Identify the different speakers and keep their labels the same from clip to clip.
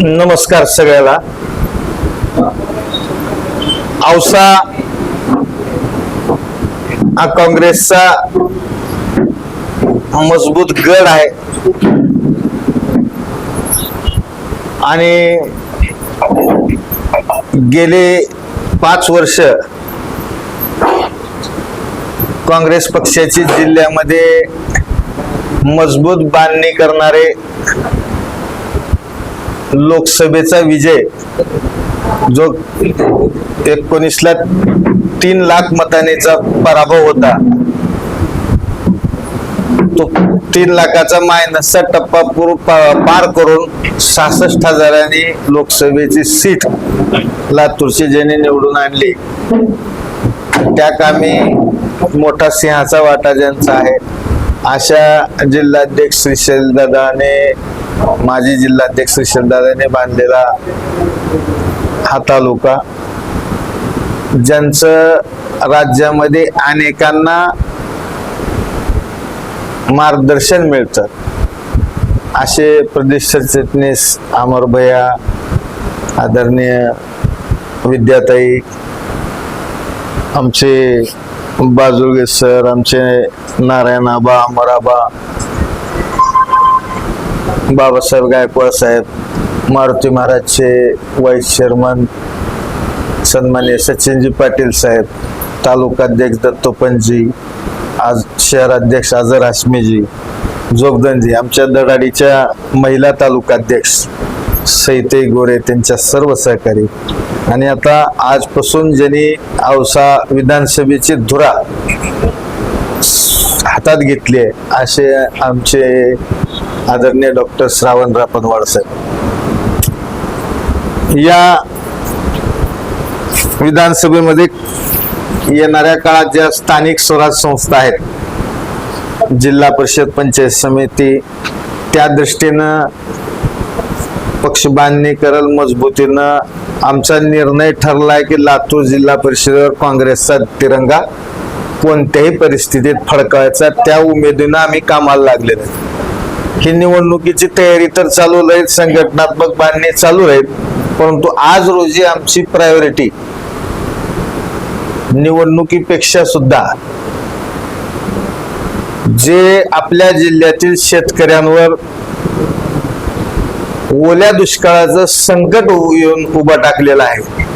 Speaker 1: नमस्कार सगळ्याला. औसा हा काँग्रेसचा मजबूत गड आहे. आणि गेले पाच वर्ष काँग्रेस पक्षाची जिल्ह्यामध्ये मजबूत बांधणी करणारे लोकसभेचा विजय जो एकोणीसला तीन लाख मतानेचा पराभव होता तो तीन लाखाचा मायनसचा टप्पा पार करून सहासष्ट हजारांनी लोकसभेची सीट लातूरची ज्याने निवडून आणली. त्या कामी मोठा सिंहाचा वाटा ज्यांचा आहे अशा जिल्हाध्यक्ष श्री शैलदादाने माजी जिल्हाध्यक्ष श्रीशैलदादाने बांधलेला हा तालुका ज्यांचं राज्यामध्ये अनेकांना मार्गदर्शन मिळतं. असे प्रदेश सरचिटणीस अमर भैया आदरणीय विद्याताई आमचे बाजुळगे सर आमचे नारायण आबा अमराबा बाबासाहेब गायकवाड साहेब मारुती महाराजचे वाईस चेअरमन सन्मान्य सचिनजी पाटील साहेब तालुकाध्यक्ष दत्तोपनजी आज शहराध्यक्ष आझर हाश्मीजी जोगदनजी आमच्या दडाडीच्या महिला तालुकाध्यक्ष सैते गोरे त्यांच्या सर्व सहकारी. आणि आता आजपासून ज्यांनी औसा विधानसभेची धुरा हातात घेतली आहे असे आमचे आदरणीय डॉक्टर श्रावणराव रापनवाड साहेब या विधानसभेमध्ये येणाऱ्या काळात ज्या स्थानिक स्वराज संस्था आहेत जिल्हा परिषद पंचायत समिती त्या दृष्टीनं पक्ष बांधणी करल मजबूतीनं आमचा निर्णय ठरलाय की लातूर जिल्हा परिषदेवर काँग्रेसचा तिरंगा कोणत्याही परिस्थितीत फडकावायचा त्या उमेदीनं आम्ही कामाला लागलेलो आहे. ही निवडणुकीची तयारी तर चालू राहील संघटनात्मक बांधणी चालू राहील परंतु आज रोजी आमची प्रायोरिटी निवडणुकीपेक्षा सुद्धा जे आपल्या जिल्ह्यातील शेतकऱ्यांवर ओल्या दुष्काळाचं संकट येऊन उभं टाकलेलं आहे.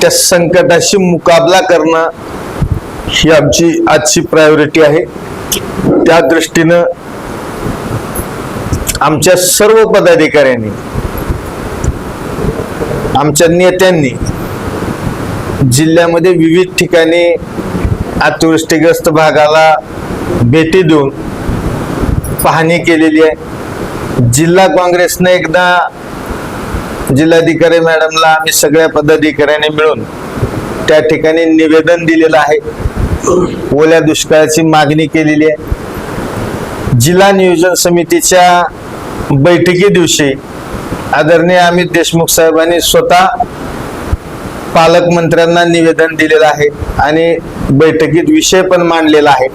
Speaker 1: त्या संकटाशी मुकाबला करणं ही आमची आजची प्रायोरिटी आहे. त्या दृष्टीनं आमच्या सर्व पदाधिकाऱ्यांनी आमच्या नेत्यांनी जिल्ह्यामध्ये विविध ठिकाणी अतिवृष्टीग्रस्त भागाला भेटी देऊन पाहणी केलेली आहे. जिल्हा काँग्रेसनं एकदा जिल्हाधिकारी मॅडमला आम्ही सगळ्या पदाधिकाऱ्यांनी मिळून त्या ठिकाणी निवेदन दिलेलं आहे. ओल्या दुष्काळाची मागणी केलेली आहे. जिल्हा नियोजन समितीच्या बैठकी दिवशी आदरणीय अमित देशमुख साहेबांनी स्वतः पालकमंत्र्यांना निवेदन दिलेलं आहे आणि बैठकीत विषय पण मांडलेला आहे.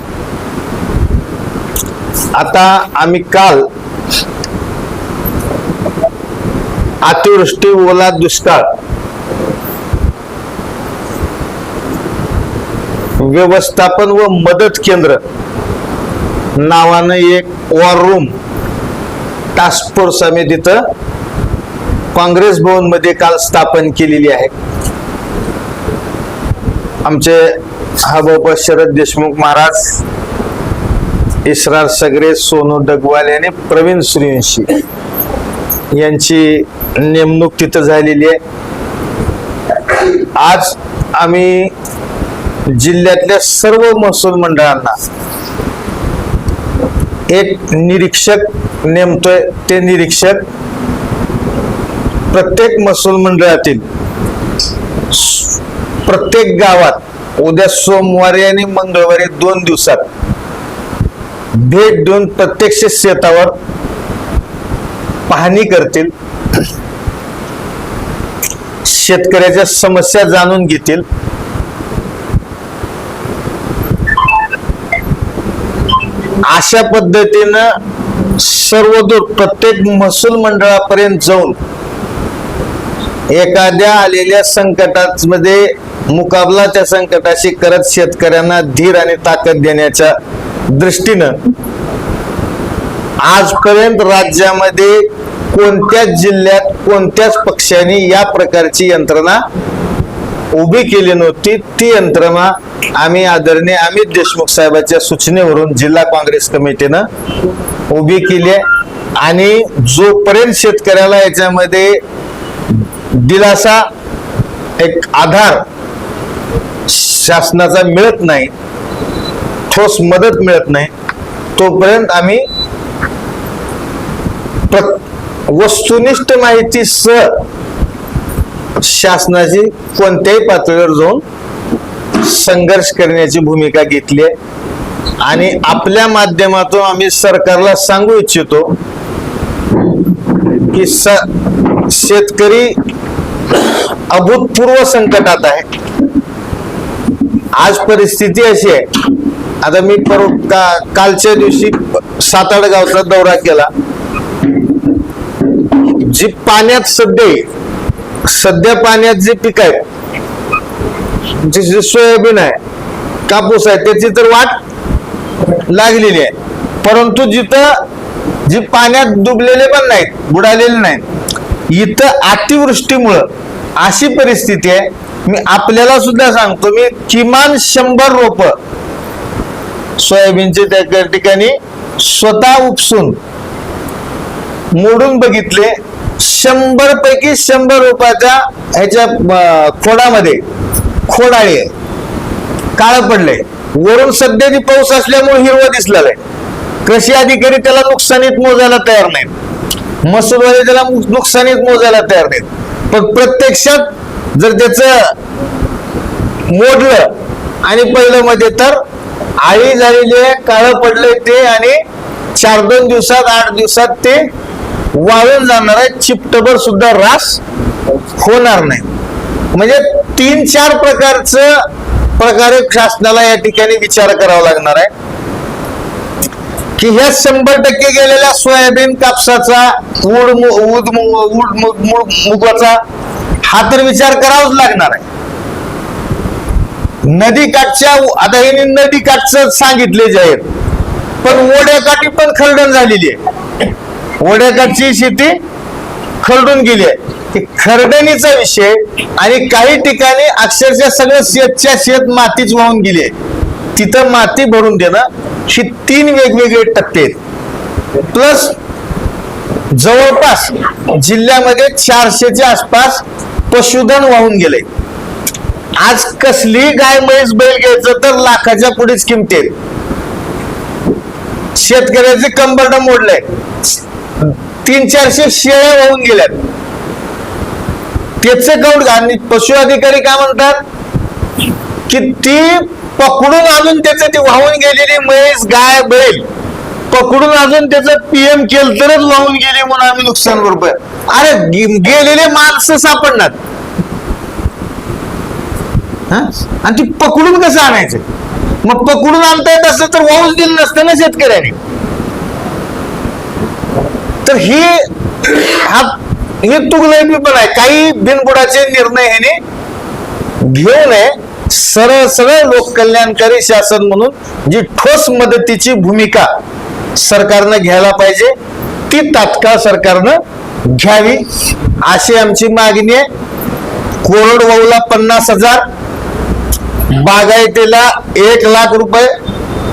Speaker 1: आता आम्ही काल अतिवृष्टी ओला दुष्काळ व्यवस्थापन व मदत केंद्र नावानं एक वॉर रूम टास्क फोर्स आम्ही तिथं काँग्रेस भवनमध्ये काल स्थापन केलेली आहे. आमचे हबोबा शरद देशमुख महाराज इसरार सगरे सोनू डगवाल आणि प्रवीण सूर्यवंशी यांची नेमणूक तिथं झालेली आहे. आज आम्ही जिल्ह्यातल्या सर्व महसूल मंडळांना एक निरीक्षक नेमतोय ते निरीक्षक प्रत्येक महसूल मंडळातील प्रत्येक गावात उद्या सोमवारी आणि मंगळवारी दोन दिवसात भेट देऊन प्रत्यक्ष शेतावर पाहणी करतील. शेतकऱ्याच्या समस्या जाणून घेतील. अशा पद्धतीनं सर्वदूर प्रत्येक महसूल मंडळापर्यंत जाऊन एखाद्या आलेल्या संकटामध्ये मुकाबला त्या संकटाशी करत शेतकऱ्यांना धीर आणि ताकद देण्याच्या दृष्टीनं आजपर्यंत राज्यामध्ये कोणत्याच जिल्ह्यात कोणत्याच पक्षाने या प्रकारची यंत्रणा उभी केली नव्हती. ती यंत्रणा आम्ही आदरणीय अमित देशमुख साहेबांच्या सूचनेवरून जिल्हा काँग्रेस कमिटीनं उभी केली आहे. आणि जोपर्यंत शेतकऱ्याला याच्यामध्ये दिलासा एक आधार शासनाचा मिळत नाही ठोस मदत मिळत नाही तोपर्यंत आम्ही वस्तुनिष्ठ माहिती सह शासनाची कोणत्याही पातळीवर जाऊन संघर्ष करण्याची भूमिका घेतली आहे. आणि आपल्या माध्यमातून आम्ही सरकारला सांगू इच्छितो की शेतकरी अभूतपूर्व संकटात आहे. आज परिस्थिती अशी आहे. आता मी पर का, कालच्या दिवशी साताड गावचा दौरा केला. जी पाण्यात सध्या सध्या पाण्यात जे पीक आहे जे जे सोयाबीन आहे कापूस आहे त्याची तर वाट लागलेली आहे. परंतु जिथं जी पाण्यात डुबलेले पण नाहीत बुडालेले नाहीत इथं अतिवृष्टीमुळं अशी परिस्थिती आहे मी आपल्याला सुद्धा सांगतो मी किमान शंभर रोप सोयाबीनचे त्या ठिकाणी स्वतः उपसून मोडून बघितले शंभर पैकी शंभर रोपाच्या ह्याच्या खोडामध्ये. खोडाळे काळ पडले वरून सध्या ती पाऊस असल्यामुळे हिरवं दिसलेलं आहे. कृषी अधिकारी त्याला नुकसानीत मोजायला तयार नाहीत. महसूलवाले त्याला नुकसानीत मोजायला तयार नाहीत. पण प्रत्यक्षात जर त्याच मोडलं आणि पहिलं मध्ये तर आळी झालेली आहे काळं पडलंय ते आणि चार दोन दिवसात आठ दिवसात ते वाळून जाणार आहे. चिपटभर सुद्धा रास होणार नाही. म्हणजे तीन चार प्रकारचं प्रकारे शासनाला या ठिकाणी विचार करावा लागणार आहे. की ह्या शंभर टक्के गेलेल्या सोयाबीन कापसाचा ऊड ऊद ऊड मुगाचा हा तर विचार करावाच लागणार आहे. नदी काठच्या आता हे नदी काठचं सांगितले जाहीर पण ओढ्याकाठी पण खरडण झालेली आहे. ओढ्याकाठची शेती खरडून गेली आहे. की खरडणीचा विषय आणि काही ठिकाणी अक्षरशः सगळं शेतच्या शेत मातीच वाहून गेली तिथं माती भरून देणं ही तीन वेगवेगळे टप्पे आहेत. प्लस जवळपास जिल्ह्यामध्ये चारशेच्या आसपास पशुधन वाहून गेले आज कसली गाय म्हैस बैल घ्यायचं तर लाखाच्या पुढेच किमतीत शेतकऱ्याचे कंबरड मोडले तीन चारशे शेळ्या वाहून गेल्यात. त्याचे गौड आणि पशु अधिकारी काय म्हणतात की ती पकडून आणून त्याचं ती वाहून गेलेली म्हैस गाय बैल पकडून अजून त्याचं पीएम केलं तरच वाहून गेले म्हणून आम्ही नुकसान भरपाई. अरे गेलेले माणसं सापडणार. हा? आणि ती पकडून कसं आणायचं? मग पकडून आणता येत असं तर वाहून दिलं नसतं ना शेतकऱ्याने. तर ही हा हे तुगलबी पण आहे. काही बिनबुडाचे निर्णय ह्याने घेऊ नये सरळ सरळ लोककल्याणकारी शासन म्हणून जी ठोस मदतीची भूमिका सरकारनं घ्यायला पाहिजे ती तात्काळ सरकारनं घ्यावी अशी आमची मागणी आहे. कोरडवाहूला पन्नास हजार बागायतीला एक लाख रुपये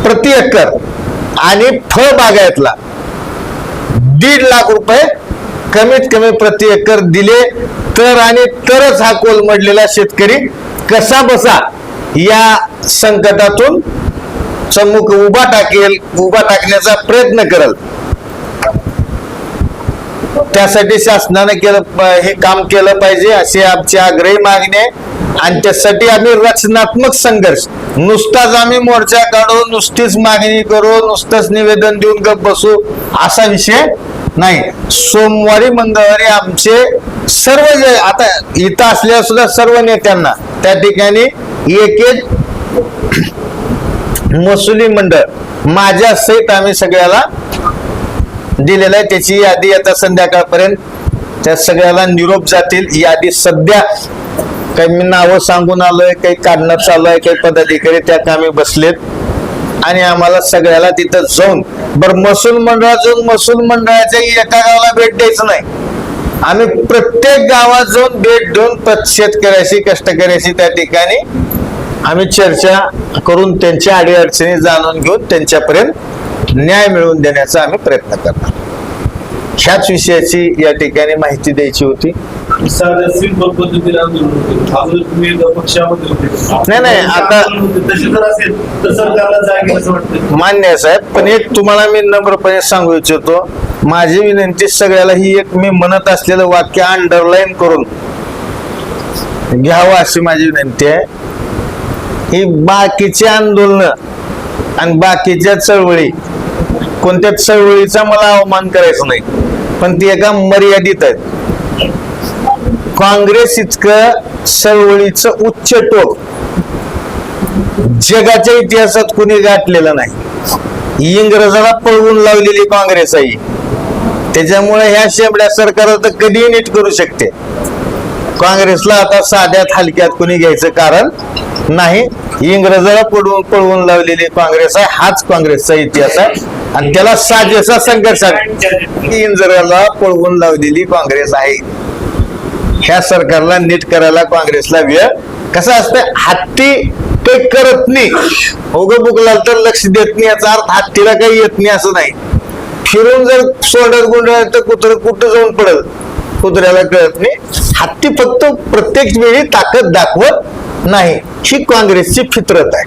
Speaker 1: प्रति एकर आणि फळ बागायतला दीड लाख रुपये कमीत कमी प्रति एकर दिले तर आणि तरच हा कोलमडलेला शेतकरी कसा बसा या संकटातून सम्मुख उभा टाकेल उभा टाकण्याचा प्रयत्न करेल. त्यासाठी शासनाने केलं हे काम केलं पाहिजे अशी आमची आग्रही मागणी आहे. आणि त्यासाठी आम्ही रचनात्मक संघर्ष नुसताच आम्ही मोर्चा काढू नुसतीच मागणी करू नुसतंच निवेदन देऊन गप बसू असा विषय नाही सोमवारी मंगळवारी आमचे सर्व जे आता इथं असल्या सुद्धा सर्व नेत्यांना त्या ठिकाणी एक एक महसुली मंडळ माझ्या सहित आम्ही सगळ्याला दिलेलं आहे. त्याची यादी आता संध्याकाळपर्यंत त्या सगळ्याला निरोप जातील. यादी सध्या काही मी नावं सांगून आलोय काही काढण्यात आलोय काही पदाधिकारी त्या कामी बसलेत. आणि आम्हाला सगळ्याला तिथं जाऊन बरं महसूल मंडळातून महसूल मंडळाच्या एका गावाला भेट द्यायचं नाही. आम्ही प्रत्येक गावात जाऊन भेट देऊन शेतकऱ्याशी कष्टकऱ्याशी त्या ठिकाणी आम्ही चर्चा करून त्यांच्या अडीअडचणी जाणून घेऊन त्यांच्यापर्यंत न्याय मिळवून देण्याचा आम्ही प्रयत्न करणार. ह्याच विषयाची या ठिकाणी माहिती द्यायची होती. नाही, नाही, आता- मान्य आहे साहेब. पण एक तुम्हाला मी नम्रपणे सांगू इच्छितो माझी विनंती सगळ्याला ही एक मी म्हणत असलेलं वाक्य अंडरलाईन करून घ्यावं अशी माझी विनंती आहे. ही बाकीची आंदोलन आणि बाकीच्या चळवळी कोणत्या चळवळीचा मला अवमान करायचा नाही. पण ती एका मर्यादित आहेत. काँग्रेस इतकं चळवळीचं उच्च टोक जगाच्या इतिहासात कुणी गाठलेलं नाही. इंग्रजाला पळवून लावलेली काँग्रेस आहे त्याच्यामुळे ह्या शेमड्या सरकार तर कधीही नीट करू शकते. काँग्रेसला आता साध्यात हलक्यात कुणी घ्यायचं कारण नाही. इंग्रजाला पळवून पळवून लावलेली काँग्रेस आहे. हाच काँग्रेसचा इतिहास आहे. आणि त्याला साजेसा संघर्ष. इंजराला पळवून लावलेली काँग्रेस आहे. ह्या सरकारला नीट करायला काँग्रेसला वेळ. कसं असतं? हत्ती ते करत नाही. होग बुकला तर लक्ष देत नाही. याचा अर्थ हत्तीला काही येत नाही असं नाही. फिरून जर सोडत गुंडळ तर कुत्र कुठं जाऊन पडल? कुत्र्याला कळत नाही. हत्ती फक्त प्रत्येक वेळी ताकद दाखवत नाही. ही काँग्रेसची फितरत आहे.